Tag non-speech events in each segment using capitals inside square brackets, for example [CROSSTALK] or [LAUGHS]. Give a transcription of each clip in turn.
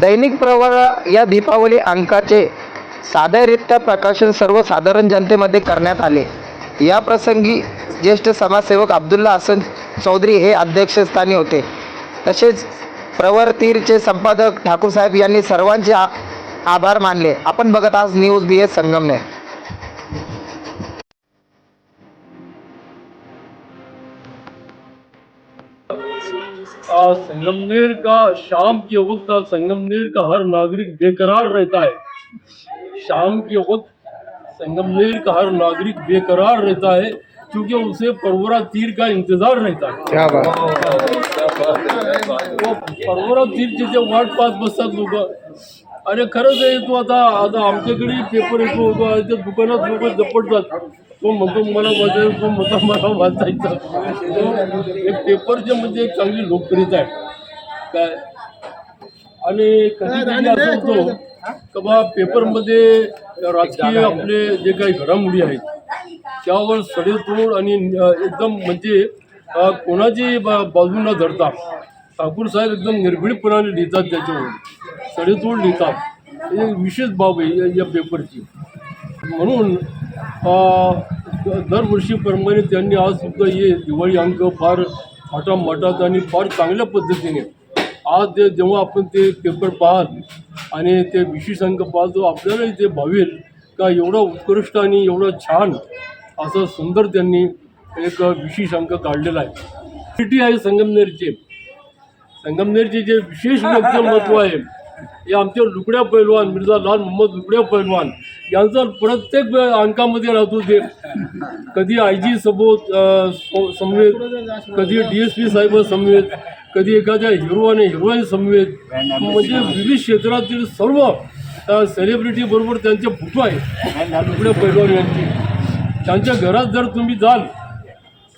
दैनिक प्रवाह या दीपावली अंकाचे साधारित्या प्रकाशन सर्वसाधारण जनतेमध्ये करण्यात आले. या प्रसंगी ज्येष्ठ समाजसेवक अब्दुल्ला हसन चौधरी हे अध्यक्षस्थानी होते. तसेच प्रवरतीरचे संपादक ठाकूरसाहेब यांनी सर्वांचे आ- आभार मानले. आपण बघत आज news B S Sangamner. Sangamner का शाम के वक्त संगमनेर का हर नागरिक बेकरार रहता है। शाम के वक्त संगमनेर का हर नागरिक बेकरार रहता है क्योंकि उसे परवरा तीर का इंतज़ार रहता है। क्या बात वो परवरा तीरचे वाट पास बसतात लोक अरे खरंच आहे तो आता आता आमच्याकडे पेपर येतो होतो त्या दुकानात लोक जपटतात तो म्हणतो मला वाचायचं तो म्हणतो मला वाचायचं. एक पेपरचे म्हणजे एक चांगली लोकप्रियता आहे. काय? आणि कधी कधी असं होतो का बा पेपरमध्ये राजकीय आपले जे काही घडामोडी आहेत त्यावर सडेतोड आणि एकदम म्हणजे कोणाची बा- बाजू न धरता ठाकूर साहेब एकदम निर्भीडपणाने लिहितात त्याच्यावर. सडेतोड लिहितात हे विशेष बाब आहे या- या पेपरची म्हणून दरवर्षीप्रमाणे त्यांनी आज सुद्धा हे दिवाळी अंक फार थाटामाटात आणि फार चांगल्या पद्धतीने आज ते जेव्हा आपण ते पेपर पाहाल आणि ते विशेष अंक पाहाल तर आपल्यालाही ते भावेल का एवढा उत्कृष्ट आणि एवढा छान असं सुंदर त्यांनी एक विशेष अंक काढलेला आहे. सिटी आहे संगमनेरचे. संगमनेरचे जे विशेष [LAUGHS] व्यक्तिमत्व आहे हे आमचे लुकड्या पैलवान मिर्झा लाल मोहम्मद लुकड्या पैलवान यांचा प्रत्येक अंकामध्ये राहतो ते. कधी आय जी सबोत समवेत कधी डी एस पी साहेब समवेत कधी एखाद्या हिरो आणि हिरोईन समवेत. म्हणजे विविध क्षेत्रातील सर्व सेलिब्रिटी बरोबर त्यांचे फोटो आहे लुकड्या पैलवान यांचे. त्यांच्या घरात जर तुम्ही जाल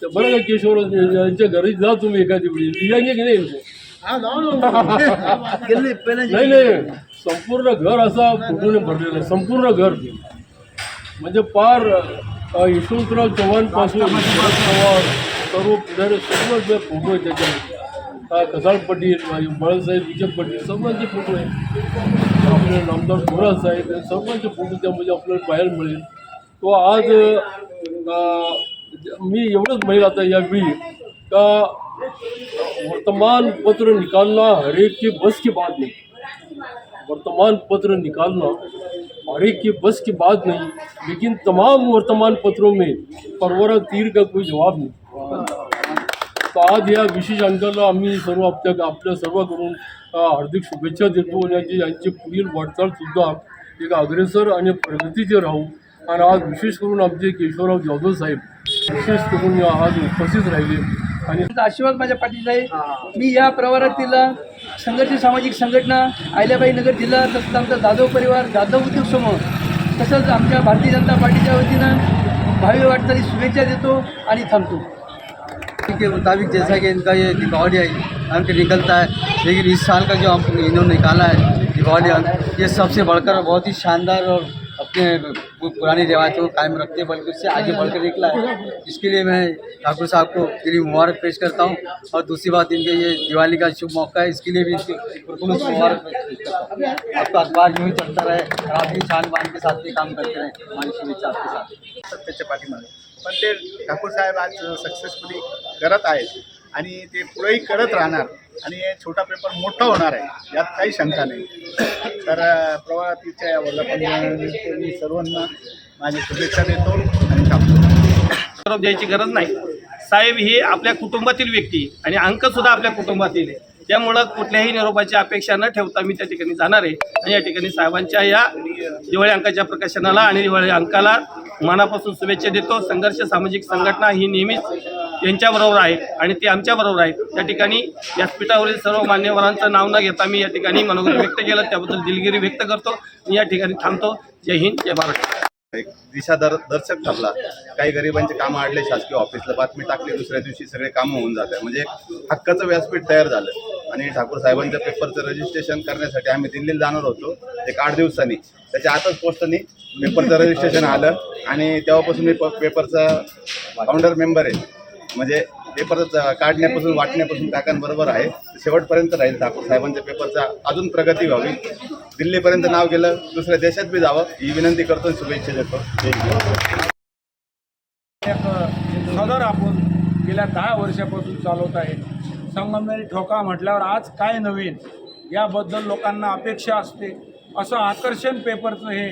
तर बरं का यांच्या घरी जा तुम्ही एखादी वेळी. लिहायचे की नाही? नाही नाही संपूर्ण घर असा फोटोने भरलेलं आहे संपूर्ण घर म्हणजे पार अ, यशवंतराव चव्हाणपासून शरद पवार सर्व पुढारी सर्व जे फोटो आहेत त्याच्यामध्ये अ, कसाळ पाटील बाळासाहेब विजय पाटील सर्वांचे फोटो आहेत आपले नामदार थोरात साहेब हे सर्वांचे फोटो त्यामध्ये आपल्याला पाहायला मिळेल तो आज अ, मी एवढंच म्हणेल आता यावेळी का वर्तमान पत्र निकालना हर एक की बस की बात नहीं। वर्तमान पत्र निकालना हर एक की बस की बात नहीं लेकिन तमाम वर्तमान पत्रों में परवरा तीर का कोई जवाब नहीं। तर आज या विशेष अंकाला आम्ही सर्व आपल्या आपल्या सर्वांकडून हार्दिक शुभेच्छा देतो आणि यांची यांची पुढील वाटचालसुद्धा एक अग्रेसर आणि प्रगतीचे राहू. आणि आज विशेष करून आमचे केशवराव जाधव साहेब विशेष करून आज उपस्थित राहिले. आणि तुमचा आशीर्वाद माझ्या पाठीचा आहे. मी या प्रवारातील संघटित सामाजिक संघटना आयल्याबाई नगर जिल्हा तसंच आमचा जाधव परिवार जाधव उद्योग समूह तसंच आमच्या भारतीय जनता पार्टीच्या वतीनं भावी वाटचाली शुभेच्छा देतो आणि थांबतो. के मुताबिक जैसा कि इनका ये दीपावली अंक निकलता है लेकिन इस साल का जो हम इन्होंने निकाला है दीपावली अंक ये सबसे बढ़कर बहुत ही शानदार और अपने पुरानी रिवायतों को कायम रखते हैं, बल्कि उससे आगे बढ़कर निकला है। इसके लिए मैं ठाकुर साहब को दिली मुबारक पेश करता हूँ। और दूसरी बात इनके ये दिवाली का शुभ मौका है, इसके लिए भी इनके मुबारक पेश करता हूँ। आपका अखबार यूँ ही चलता रहे आप भी शान बान के साथ भी काम करते रहें, हमारी शुभेच्छा आपके साथ। सत्तेच्या पाठीमागे पण ते ठाकूर साहेब आज सक्सेसफुली करत आहेत आणि ते पुढेही करत राहणार आणि हे छोटा पेपर मोठा होणार आहे यात काही शंका नाही. तर अ, प्रवाहातीच्या या वर्धापन मी सर्वांना माझी शुभेच्छा देतो आणि थांबतो. द्यायची गरज नाही. साहेब ही आपल्या कुटुंबातील व्यक्ती आणि अंक सुद्धा आपल्या कुटुंबातील आहे. त्यामुळं कुठल्याही निरोपाची अपेक्षा न ठेवता मी त्या ठिकाणी जाणार आहे आणि या ठिकाणी साहेबांच्या या दिवाळी अंकाच्या प्रकाशनाला आणि दिवाळी अंकाला मनापासून शुभेच्छा देतो. संघर्ष सामाजिक संघटना ही नेहमीच यांच्याबरोबर आहे आणि ते आमच्याबरोबर आहेत. त्या ठिकाणी व्यासपीठावरील सर्व मान्यवरांचं नाव न घेता मी या ठिकाणी मनोगत व्यक्त केलं. त्याबद्दल दिलगिरी व्यक्त करतो. मी या ठिकाणी थांबतो. जय हिंद जय महाराष्ट्र. एक दिशा दर दर्शक ठरला. काही गरिबांचे कामं आडले शासकीय ऑफिसला बातमी टाकली दुसऱ्या दिवशी सगळे कामं होऊन जात आहे म्हणजे हक्काचं व्यासपीठ तयार झालं. आणि ठाकूर साहेबांच्या पेपरचं रजिस्ट्रेशन करण्यासाठी आम्ही दिल्लीला जाणार होतो. एक आठ दिवसांनी. त्याच्या आताच पोस्टनी पेपरचं रजिस्ट्रेशन आलं. आणि तेव्हापासून मी प- पेपरचा फाउंडर मेंबर आहे. म्हणजे पेपर काढण्यापासून वाटण्यापासून काकांबरोबर आहे. शेवटपर्यंत राहील ठाकूर साहेबांच्या पेपरचा. अजून प्रगती व्हावी. दिल्लीपर्यंत नाव गेलं दुसऱ्या देशात बी जावं. ही विनंती करतो शुभेच्छा देतो. सदर आपण गेल्या दहा वर्षापासून चालवत आहे. संगमनेरी ठोका म्हटल्यावर आज काय नवीन? याबद्दल लोकांना अपेक्षा असते. असं आकर्षण पेपरचं हे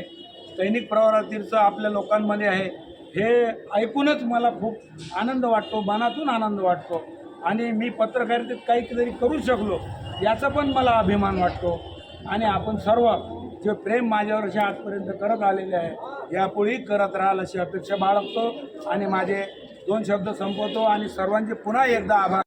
दैनिक प्रवारातीरचं आपल्या लोकांमध्ये आहे. हे ऐकूनच मला खूप आनंद वाटतो मनातून आनंद वाटतो. आणि मी पत्रकारितेत काहीतरी करू शकलो याचा पण मला अभिमान वाटतो. आणि आपण सर्व जे प्रेम माझ्यावर आजपर्यंत करत आलेले आहे यापुढेही करत राहाल अशी अपेक्षा बाळगतो. आणि माझे दोन शब्द संपवतो आणि सर्वांचे पुन्हा एकदा आभार